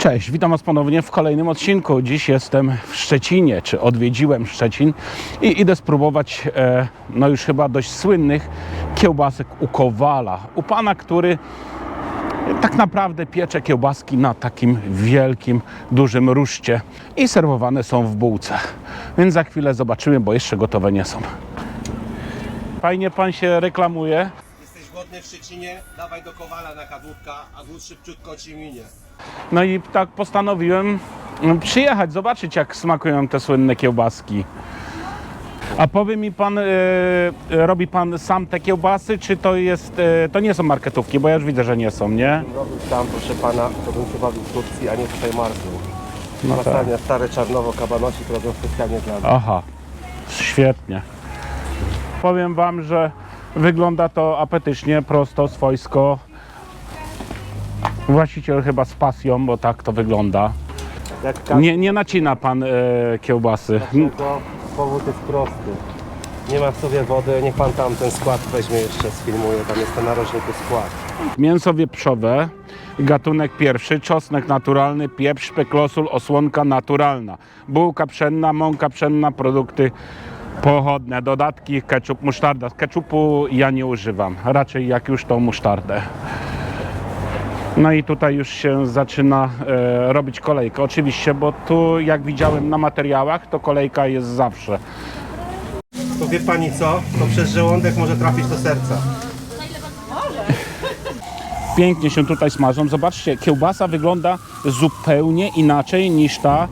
Cześć, witam Was ponownie w kolejnym odcinku. Dziś jestem w Szczecinie, czy odwiedziłem Szczecin i idę spróbować, e, no już chyba dość słynnych kiełbasek u Kowala. U pana, który tak naprawdę piecze kiełbaski na takim wielkim, dużym ruszcie i serwowane są w bułce. Więc za chwilę zobaczymy, bo jeszcze gotowe nie są. Fajnie pan się reklamuje. Głodny w Szczecinie? Dawaj do Kowala na kadłubka, a głód szybciutko ci minie. No i tak postanowiłem mm, przyjechać, zobaczyć jak smakują te słynne kiełbaski. A powie mi pan, e, e, robi pan sam te kiełbasy, czy to jest, e, to nie są marketówki, bo ja już widzę, że nie są, nie? Robił tam, proszę pana, to bym bawił w Turcji, a nie tutaj Marszu. No No tak. stare czarnowo kabanosik robią specjalnie dla mnie. Aha, świetnie. Powiem wam, że wygląda to apetycznie, prosto, swojsko. Właściciel chyba z pasją, bo tak to wygląda. Jak Nie, nie nacina pan e, kiełbasy. dlaczego powód jest prosty. Nie ma w sobie wody, niech pan tam ten skład weźmie jeszcze, sfilmuje, tam jest ten narożniku skład. Mięso wieprzowe, gatunek pierwszy, czosnek naturalny, pieprz, szpeklosul, osłonka naturalna, bułka pszenna, mąka pszenna, produkty pochodne, dodatki, ketchup, musztarda. Ketchupu ja nie używam, raczej jak już tą musztardę. No i tutaj już się zaczyna e, robić kolejka. Oczywiście, bo tu jak widziałem na materiałach, to kolejka jest zawsze. To wie pani co? To przez żołądek może trafić do serca. pięknie się tutaj smażą. Zobaczcie, kiełbasa wygląda zupełnie inaczej niż ta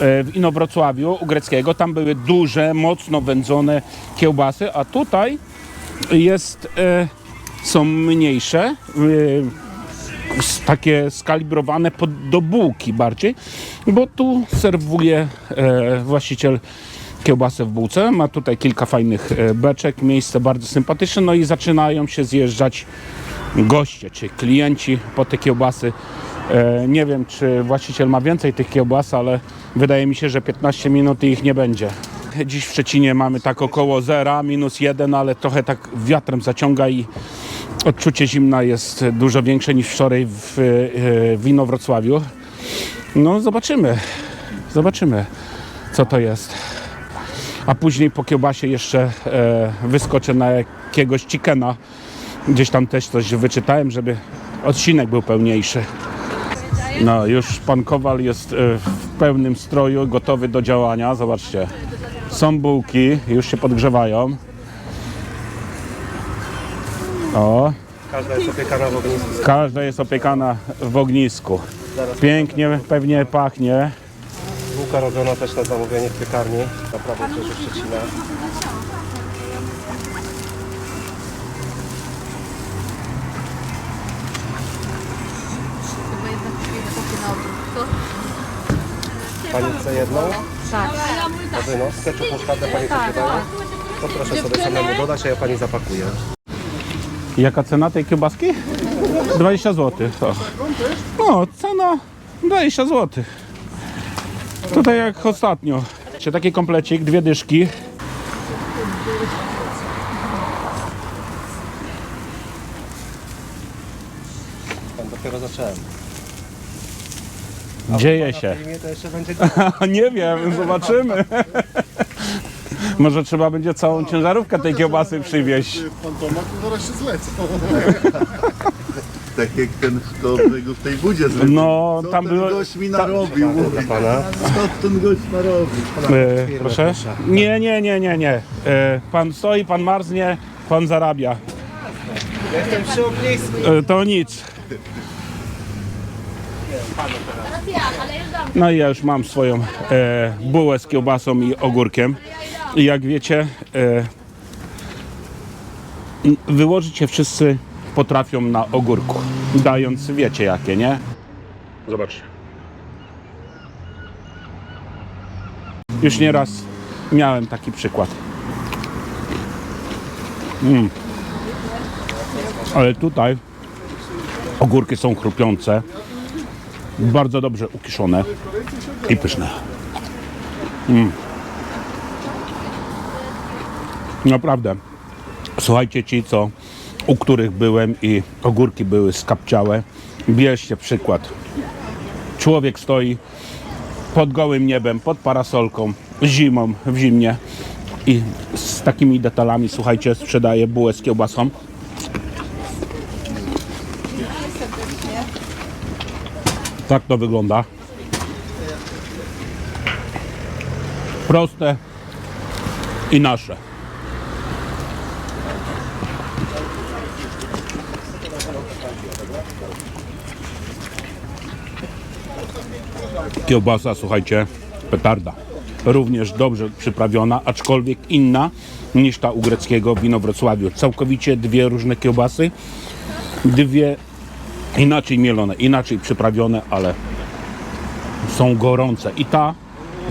w Inowrocławiu u Greckiego. Tam były duże, mocno wędzone kiełbasy, a tutaj jest, e, są mniejsze, e, takie skalibrowane pod, do bułki bardziej, bo tu serwuje e, właściciel kiełbasę w bułce. Ma tutaj kilka fajnych e, beczek, miejsce bardzo sympatyczne, no i zaczynają się zjeżdżać goście czy klienci po te kiełbasy. E, nie wiem, czy właściciel ma więcej tych kiełbas, ale wydaje mi się, że 15 minut ich nie będzie. Dziś w Szczecinie mamy tak około zera, minus jeden, ale trochę tak wiatrem zaciąga i odczucie zimna jest dużo większe niż wczoraj w, e, w Inowrocławiu. No zobaczymy, zobaczymy co to jest. A później po kiełbasie jeszcze e, wyskoczę na jakiegoś chickena. Gdzieś tam też coś wyczytałem, żeby odcinek był pełniejszy. No, już pan Kowal jest e, w pełnym stroju, gotowy do działania. Zobaczcie. Są bułki, już się podgrzewają. O, Każda jest opiekana w ognisku. każda jest opiekana w ognisku. Pięknie pewnie pachnie. Bułka robiona też na zamówienie w piekarni. Naprawdę też w Szczecina. Chyba jednak przyjdę takie na odwrót. Co? Pani chce jedną? Tak. A wy no, ketchup, musztardę pani tak, daje? To proszę sobie samemu dodać, a ja pani zapakuję. Jaka cena tej kiełbaski? 20 zł. O. No, cena 20 zł. Tutaj jak ostatnio. Czy taki komplecik, dwie dyszki. Pan dopiero zacząłem. Dzieje się. Mnie to jeszcze będzie Nie wiem, zobaczymy. Może trzeba będzie całą ciężarówkę tej kiełbasy przywieźć. Fantoma, to zaraz się zlecą. Tak jak ten kto tego w tej budzie zrobił. No, Co tam ten było... gość mi narobił? pana. Co ten gość narobił? E, proszę? Nie, nie, nie, nie, nie. E, pan stoi, pan marznie, pan zarabia. Jestem przy ognisku. E, to nic. No i ja już mam swoją e, bułę z kiełbasą i ogórkiem. I jak wiecie, e, wyłożyć się wszyscy potrafią na ogórku. Dając, wiecie jakie, nie? Zobaczcie. Już nieraz miałem taki przykład. Mm. Ale tutaj ogórki są chrupiące, bardzo dobrze ukiszone i pyszne. Mm. Naprawdę. Słuchajcie ci, co u których byłem i ogórki były skapciałe, bierzcie przykład. człowiek stoi pod gołym niebem, pod parasolką, zimą, w zimnie i z takimi detalami, słuchajcie, sprzedaje bułę z kiełbasą. Tak to wygląda. Proste i nasze. Kiełbasa, słuchajcie, petarda. Również dobrze przyprawiona, aczkolwiek inna niż ta u greckiego w Wrocławiu. Całkowicie dwie różne kiełbasy, dwie inaczej mielone, inaczej przyprawione, ale są gorące. I ta,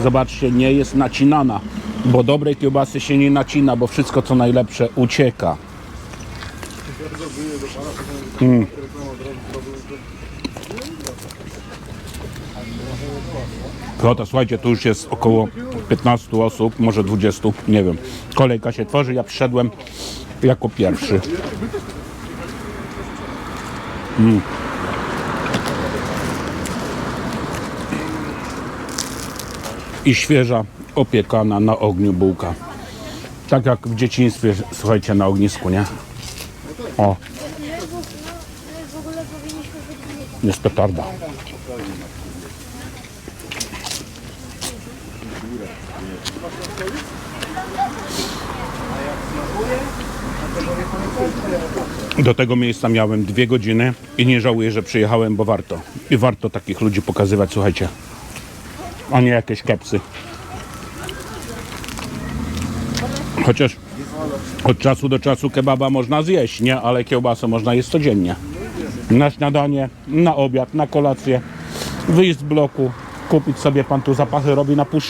zobaczcie, nie jest nacinana, bo dobrej kiełbasy się nie nacina, bo wszystko co najlepsze ucieka. Kwota, słuchajcie, tu już jest około 15 osób, może 20, nie wiem. Kolejka się tworzy, ja przyszedłem jako pierwszy. Mm. I świeża, opiekana na ogniu bułka. Tak jak w dzieciństwie, słuchajcie, na ognisku, nie? O. Jest petarda. Do tego miejsca miałem dwie godziny i nie żałuję, że przyjechałem, bo warto. I warto takich ludzi pokazywać, słuchajcie. A nie jakieś kepsy. Chociaż od czasu do czasu kebaba można zjeść, nie? Ale kiełbasę można jeść codziennie. Na śniadanie, na obiad, na kolację. Wyjść z bloku, kupić sobie pan tu zapachy robi na pół.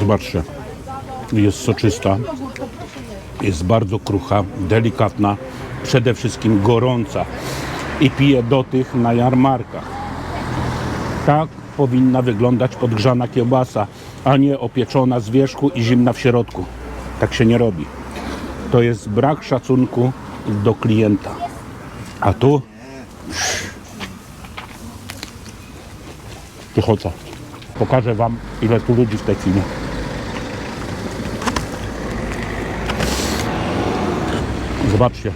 Zobaczcie, jest soczysta, jest bardzo krucha, delikatna, przede wszystkim gorąca i pije do tych na jarmarkach. Tak powinna wyglądać podgrzana kiełbasa, a nie opieczona z wierzchu i zimna w środku. Tak się nie robi. To jest brak szacunku do klienta. A tu pychota. Pokażę Wam, ile tu ludzi w tej chwili. Zobaczcie.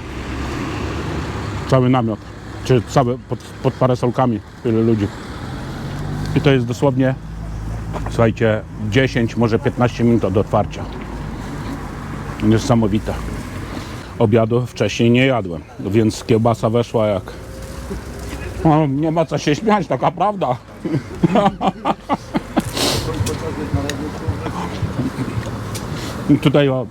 Cały namiot. Czy całe pod, pod parasolkami. Tyle ludzi. I to jest dosłownie, słuchajcie, 10, może 15 minut od otwarcia. Niesamowite. Obiadu wcześniej nie jadłem, więc kiełbasa weszła jak... No, nie ma co się śmiać, taka prawda. Tutaj o,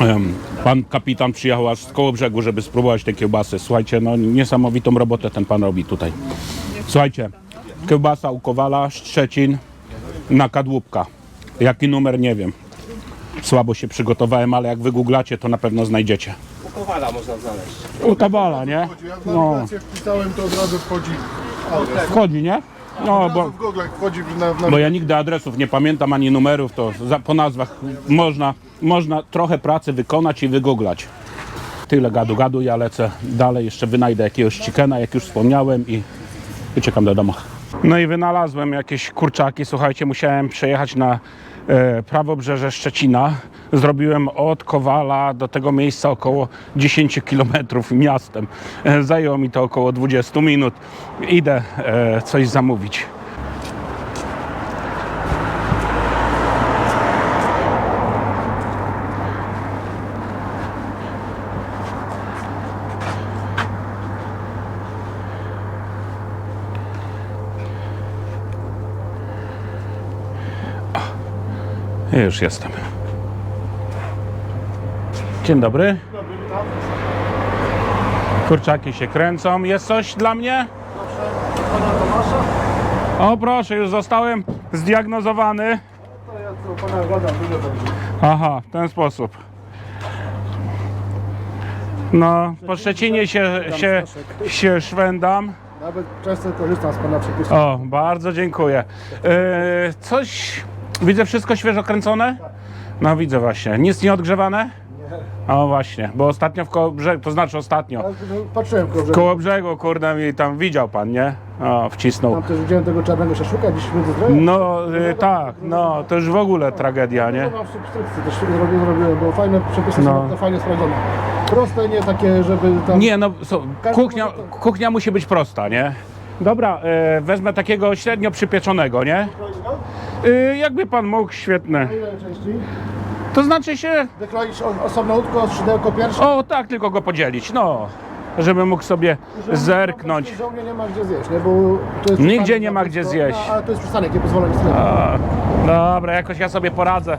em, pan kapitan przyjechał aż z koło brzegu, żeby spróbować te kiełbasy. Słuchajcie, no niesamowitą robotę ten pan robi tutaj. Słuchajcie, kiełbasa u Kowala, Szczecin, na kadłubka. Jaki numer, nie wiem. Słabo się przygotowałem, ale jak wygooglacie, to na pewno znajdziecie. Kowala można znaleźć. U Kowala, nie? Ja w No, nawigację wpisałem, to od razu wchodzi adres. wchodzi, nie? No, Od bo, w Google wchodzi na, na bo ja nigdy adresów nie pamiętam, ani numerów, to za, po nazwach można, można trochę pracy wykonać i wygooglać. Tyle gadu gadu, ja lecę dalej, jeszcze wynajdę jakiegoś chickena, jak już wspomniałem i uciekam do domu. No i wynalazłem jakieś kurczaki, słuchajcie, musiałem przejechać na prawobrzeże Szczecina. Zrobiłem od Kowala do tego miejsca około 10 km miastem. E, zajęło mi to około 20 minut. Idę e, coś zamówić. Już jestem. Dzień dobry. Kurczaki się kręcą. Jest coś dla mnie? O proszę, już zostałem zdiagnozowany. Aha, w ten sposób. No, po Szczecinie się, się, się szwendam. Nawet często korzystam z pana przepisu. O, bardzo dziękuję. E, coś, widzę wszystko świeżo kręcone? No widzę właśnie. Nic nie odgrzewane? O właśnie, bo ostatnio w koło brzegu, to znaczy ostatnio. Ale Patrzyłem koło brzegu. Koło brzegu, kurde, mi tam widział pan, nie? O, wcisnął. Tam też widziałem tego czarnego szaszuka gdzieś między zdrowiem. No y, tak, no to już w ogóle tragedia, nie? To mam w subskrypcji, też zrobiłem, zrobiłem, bo fajne przepisy No. są fajnie sprawdzone. Proste, nie takie, żeby tam... Nie, no so, kuchnia, kuchnia musi być prosta, nie? Dobra, e, wezmę takiego średnio przypieczonego, nie? E, jakby pan mógł, świetne. Ile części? To znaczy się, Wykroić o- osobno łódko, skrzydełko pierwsze. o tak, tylko go podzielić, no. Żeby mógł sobie zerknąć. Po prostu Żołnie nie ma gdzie zjeść, nie? Bo tu jest Nigdzie przystanek nie ma gdzie zjeść. No, ale to jest przystanek, nie pozwolę nic dobra, jakoś ja sobie poradzę.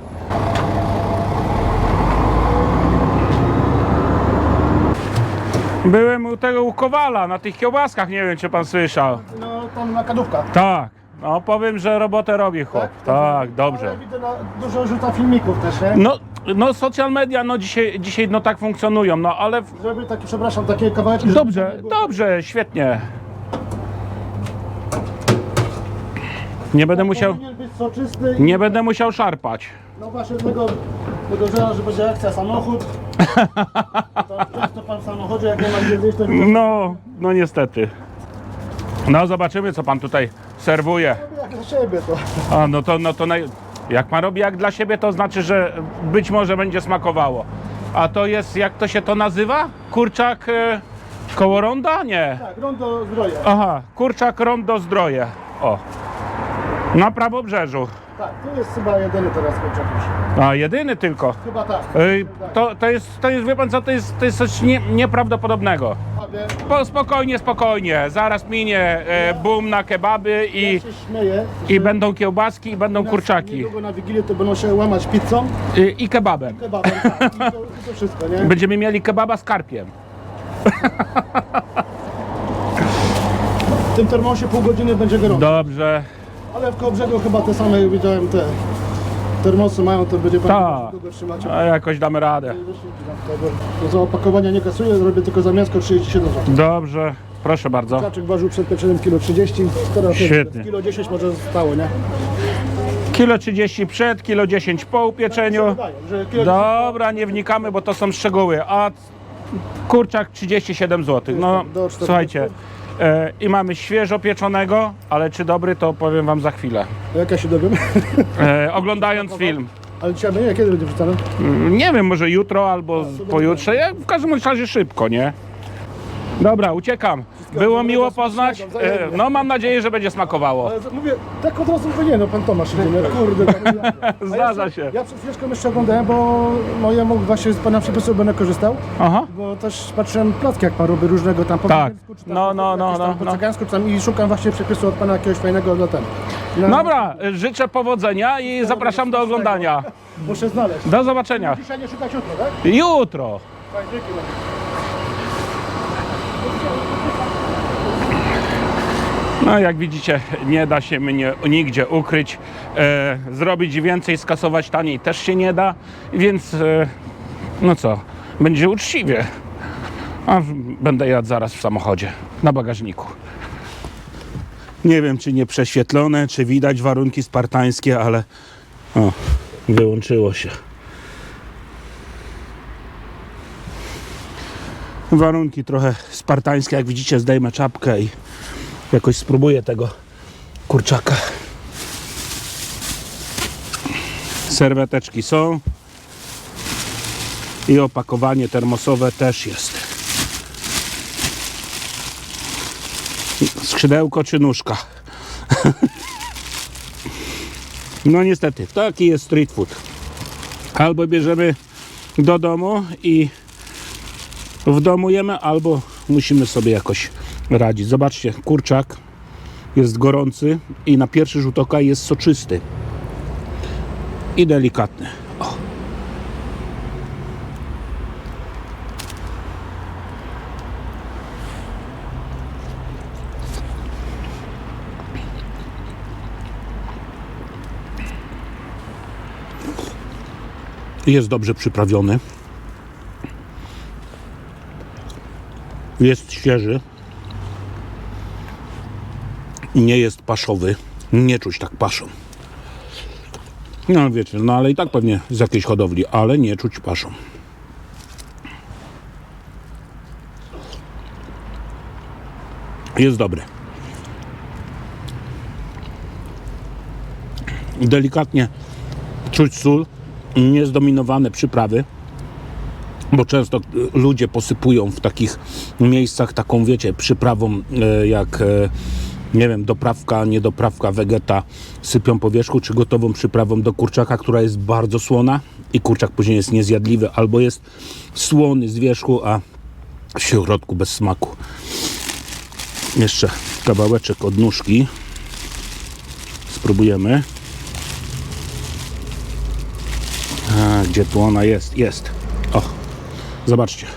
Byłem u tego u Kowala na tych kiełbaskach, nie wiem czy pan słyszał. No tam na kadówkach. Tak, no powiem, że robotę robi chłop. Tak, Ale dobrze. widzę, na, dużo rzuca filmików też, nie? No, no social media no dzisiaj, dzisiaj no tak funkcjonują, no ale w- Zrobię taki, przepraszam, takie kawałeczki. żeby dobrze, dobrze, świetnie. Nie będę musiał, Powinien być soczysty i nie będę musiał szarpać. no właśnie tego, żela, że będzie akcja samochód. To często pan w samochodzie, jak nie ma gdzie zjeść, to robi No, no niestety. No zobaczymy co pan tutaj serwuje. jak dla siebie to. A no to, no to naj... jak pan robi jak dla siebie, to znaczy, że być może będzie smakowało. A to jest, jak to się to nazywa? Kurczak e, koło ronda? Nie. Tak, rondo zdroje. Aha, kurczak rondo zdroje. O. Na prawobrzeżu. Tak, tu jest chyba jedyny teraz już. A jedyny tylko. Chyba tak. Ej, to, to jest, to jest, wie pan co, to jest, to jest coś nie, nieprawdopodobnego. Po, spokojnie, spokojnie. Zaraz minie e, boom na kebaby i, ja śmieję, i będą kiełbaski i będą kurczaki. Niedługo na Wigilię to będą się łamać pizzą, I, i kebabem. kebabem, tak, i to, i to wszystko, nie? Będziemy mieli kebaba z karpiem. W tym termosie pół godziny będzie gorąco. Dobrze. Ale w Kołobrzegu chyba te same, widziałem te termosy mają, to będzie Tak. długo trzymać. A jakoś damy radę. To za opakowania nie kasuję, zrobię tylko za mięsko 37 zł. Dobrze. Proszę bardzo. Kaczek ważył przed pieczeniem kilo 30, teraz Świetnie. kilo 10 może zostało, nie? Kilo 30 przed, kilo 10 po upieczeniu. Wydaje, że kilo Dobra, nie wnikamy, bo to są szczegóły. A kurczak 37 zł. No Do 40. słuchajcie. E, I mamy świeżo pieczonego, ale czy dobry, to powiem wam za chwilę. Jak ja się dowiem? E, oglądając film. Ale dzisiaj nie, kiedy będzie wrzucane? Mm, Nie wiem, może jutro albo pojutrze. Ja w każdym razie szybko, nie? Dobra, uciekam. Było miło poznać. E, No mam nadzieję, że będzie smakowało. Ale mówię, tak od razu mówię, nie no pan Tomasz idzie? Kurde. tam- A Zdarza jeszcze- się. Ja przed chwileczką jeszcze oglądałem, bo ja mógł właśnie z pana przepisu będę korzystał. Aha. Bo też patrzyłem placki, jak pan robi różnego tam po Tak. angielsku, czy tam No, no, no, jakieś tam no, po no. cygańsku, czy tam i szukam właśnie przepisu od pana jakiegoś fajnego dla ten. Dobra, życzę powodzenia i zapraszam do oglądania. Muszę znaleźć. Do zobaczenia. Dzisiaj nie szukać jutro, tak? Jutro. Fajnie, dzięki. No jak widzicie, nie da się mnie nigdzie ukryć. E, zrobić więcej, skasować taniej też się nie da, więc e, no co, będzie uczciwie. A będę jadł zaraz w samochodzie, na bagażniku. Nie wiem, czy nie prześwietlone, czy widać warunki spartańskie, ale o, wyłączyło się. Warunki trochę spartańskie, jak widzicie, zdejmę czapkę i jakoś spróbuję tego kurczaka. Serweteczki są. I opakowanie termosowe też jest. Skrzydełko czy nóżka? No niestety, taki jest street food. Albo bierzemy do domu i w domu jemy, albo musimy sobie jakoś radzić. Zobaczcie, kurczak jest gorący i na pierwszy rzut oka jest soczysty i delikatny. O. Jest dobrze przyprawiony. Jest świeży. Nie jest paszowy. Nie czuć tak paszą. No wiecie, no ale i tak pewnie z jakiejś hodowli, ale nie czuć paszą. Jest dobry. Delikatnie czuć sól, niezdominowane przyprawy, bo często e, ludzie posypują w takich miejscach taką, wiecie, przyprawą e, jak, e, nie wiem, doprawka, niedoprawka, wegeta, sypią po wierzchu, czy gotową przyprawą do kurczaka, która jest bardzo słona i kurczak później jest niezjadliwy, albo jest słony z wierzchu, a w środku bez smaku. Jeszcze kawałeczek od nóżki. Spróbujemy. A, gdzie tu ona jest? Jest. O, zobaczcie.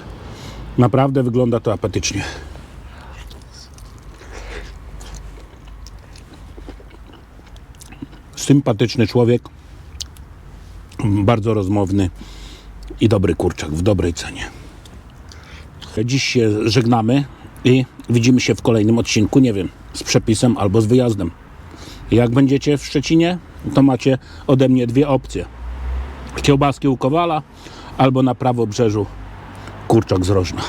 Naprawdę wygląda to apetycznie. Sympatyczny człowiek, bardzo rozmowny i dobry kurczak w dobrej cenie. Dziś się żegnamy i widzimy się w kolejnym odcinku, nie wiem, z przepisem albo z wyjazdem. Jak będziecie w Szczecinie, to macie ode mnie dwie opcje. Kiełbaski u Kowala albo na prawo brzeżu kurczak z Rożna.